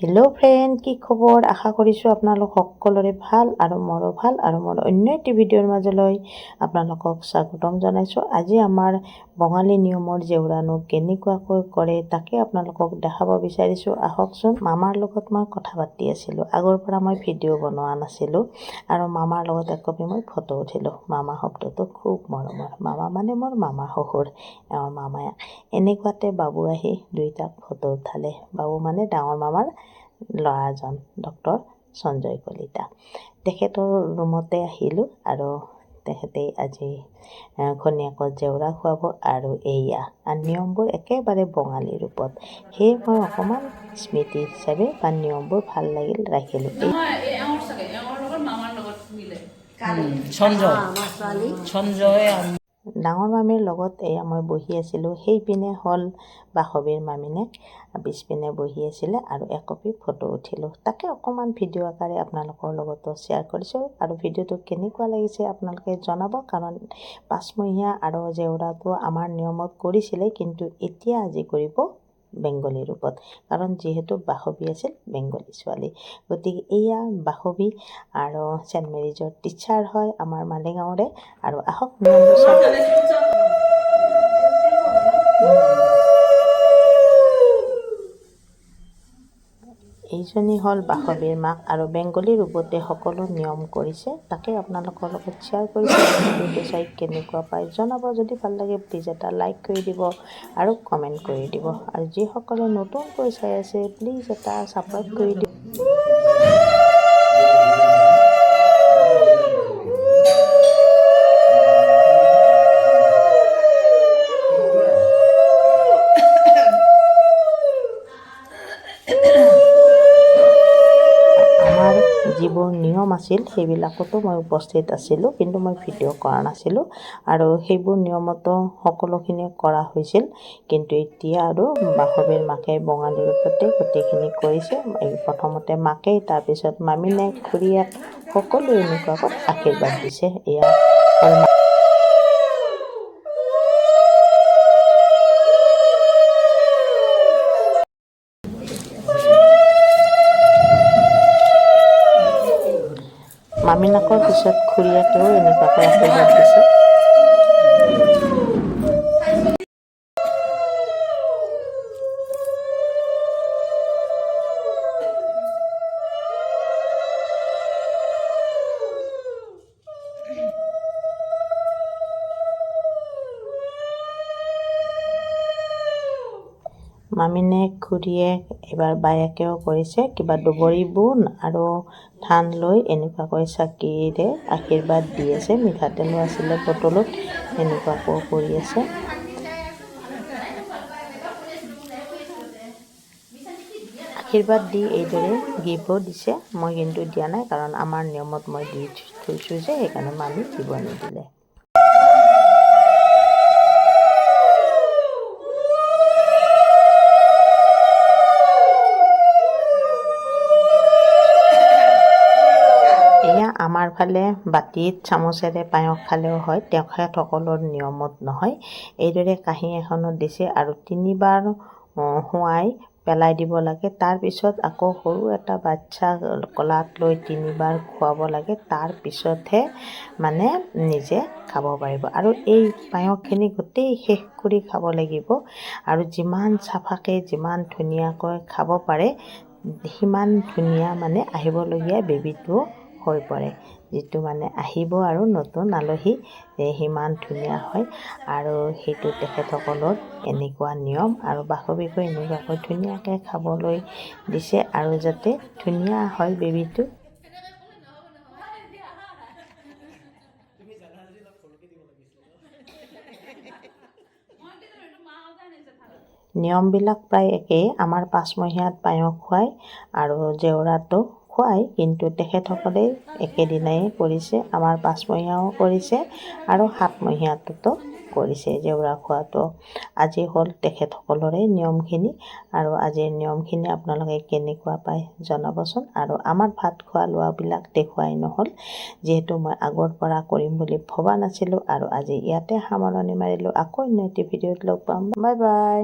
Hello friend কি খবৰ? আশা কৰিছোঁ আপোনালোক সকলোৰে ভাল আৰু মোৰো ভাল আৰু মোৰ অন্য এটি ভিডিঅ'ৰ মাজলৈ আপোনালোকক স্বাগতম জনাইছোঁ। আজি আমাৰ বঙালী নিয়মৰ জেউৰানো কেনেকুৱাকৈ কৰে তাকে আপোনালোকক দেখাব বিচাৰিছোঁ। আহকচোন মামাৰ লগত মই কথা পাতি আছিলোঁ। আগৰ পৰা মই ভিডিঅ' বনোৱা নাছিলোঁ আৰু মামাৰ লগত একপি মই ফটো উঠিলোঁ। মামা শব্দটো খুব মৰমৰ। মামা মানে মোৰ মামা শহুৰ। এওঁৰ মামায়েক এনেকুৱাতে বাবু আহি দুইটাক ফটো উঠালে। বাবু মানে ডাঙৰ মামাৰ লৰাজন ডক্টৰ সঞ্জয় কলিতা। তেখেতৰ ৰুমতে আহিলোঁ আৰু তেখেতে আজি ঘনীয়েকক জেওৰা খুৱাব আৰু এয়া নিয়মবোৰ একেবাৰে বঙালী ৰূপত। সেয়ে মই অকণমান স্মৃতি হিচাপে বা নিয়মবোৰ ভালো লাগিল ৰাখিলোঁ। সঞ্জয়। সঞ্জয় ডাঙৰ মামীৰ লগত এয়া মই বহি আছিলোঁ। সেইপিনে হ'ল বাসৱীৰ মামীনেক পিছপিনে বহি আছিলে আৰু একপি ফটো উঠিলোঁ। তাকে অকণমান ভিডিঅ' আকাৰে আপোনালোকৰ লগতো শ্বেয়াৰ কৰিছোঁ আৰু ভিডিঅ'টো কেনেকুৱা লাগিছে আপোনালোকে জনাব কাৰণ পাঁচমহীয়া আৰু জেউৰাটো আমাৰ নিয়মত কৰিছিলে কিন্তু এতিয়া আজি কৰিব বেংগলী ৰূপত। কাৰণ যিহেতু বাসবী আছিল বেংগলী ছোৱালী। গতিকে এয়া বাসবী আৰু ছেণ্ট মেৰিজৰ টিচাৰ হয় আমাৰ মালিগাঁৱৰে। আৰু আহক এইজনী হ'ল বাসৱীৰ মাক আৰু বেংগলী ৰূপতে সকলো নিয়ম কৰিছে। তাকে আপোনালোকৰ লগত শ্বেয়াৰ কৰিছোঁ। চাই কেনেকুৱা পায় জনাব। যদি ভালো লাগে প্লিজ এটা লাইক কৰি দিব আৰু কমেণ্ট কৰি দিব। আৰু যিসকলে নতুনকৈ চাই আছে প্লিজ এটা ছাপৰ্ট কৰি দিব যিবোৰ নিয়ম আছিল, সেইবিলাকতো মই উপস্থিত আছিলোঁ, কিন্তু মই ভিডিঅ' কৰা নাছিলোঁ। আৰু সেইবোৰ নিয়মতো সকলোখিনি কৰা হৈছিল, কিন্তু এতিয়া আৰু বাসৱীৰ মাকে বঙালী ৰূপতে গোটেইখিনি কৰিছে। প্ৰথমতে মাকেই, তাৰপিছত মামীনে খুৰীয়েক সকলোৱে এনেকুৱাকৈ আশীৰ্বাদ দিছে। এয়া মামীনাকৰ পিছত খুৰীয়েকেও এনেকুৱাকৈ আশীৰ্বাদ দিছে। মামীনে খুৰীয়েক এইবাৰ বায়েকেও কৰিছে কিবা দুবৰি বোন আৰু ধান লৈ এনেকুৱাকৈ চাকিৰে আশীৰ্বাদ দি আছে মিঠাতেলো আছিলে বটলত এনেকুৱাকৈ কৰি আছে। আশীৰ্বাদ দি এইদৰে গিফ্টো দিছে মই কিন্তু দিয়া নাই কাৰণ আমাৰ নিয়মত মই দি থৈছোঁ যে সেইকাৰণে মামী দিব নিদিলে। আমাৰ ফালে বাতিত চামুচেৰে পায়স খালেও হয় তেখেতসকলৰ নিয়মত নহয়। এইদৰে কাঁহী এখনত দিছে আৰু তিনিবাৰ শুৱাই পেলাই দিব লাগে। তাৰপিছত আকৌ সৰু এটা বাচ্ছা কলাত লৈ তিনিবাৰ খুৱাব লাগে। তাৰপিছতহে মানে নিজে খাব পাৰিব। আৰু এই পায়সখিনি গোটেই শেষ কৰি খাব লাগিব। আৰু যিমান চাফাকৈ যিমান ধুনীয়াকৈ খাব পাৰে সিমান ধুনীয়া মানে আহিবলগীয়া বেবীটো হৈ পৰে, যিটো মানে আহিব আৰু নতুন আলহী সিমান ধুনীয়া হয়। আৰু সেইটো তেখেতসকলৰ এনেকুৱা নিয়ম আৰু বাসৱীকো এনেকুৱাকৈ ধুনীয়াকৈ খাবলৈ দিছে আৰু যাতে ধুনীয়া হয় বেবীটো। নিয়মবিলাক প্ৰায় একেই। আমাৰ পাঁচমহীয়াত পায়স খুৱায় আৰু জেউৰাটো খুৱায় কিন্তু তেখেতসকলে একেদিনাই কৰিছে আমাৰ পাঁচমহীয়াও কৰিছে আৰু সাতমহীয়াটোতো কৰিছে জেউৰা খোৱাটো। আজি হ'ল তেখেতসকলৰে নিয়মখিনি আৰু আজিৰ নিয়মখিনি আপোনালোকে কেনেকুৱা পায় জনাবচোন আৰু আমাৰ ভাত খোৱা লোৱাবিলাক দেখুৱাই নহ'ল যিহেতু মই আগৰ পৰা কৰিম বুলি ভবা নাছিলোঁ আৰু আজি ইয়াতে সামৰণি মাৰিলোঁ। আকৌ অন্য এটি ভিডিঅ'ত লগ পাম। Bye bye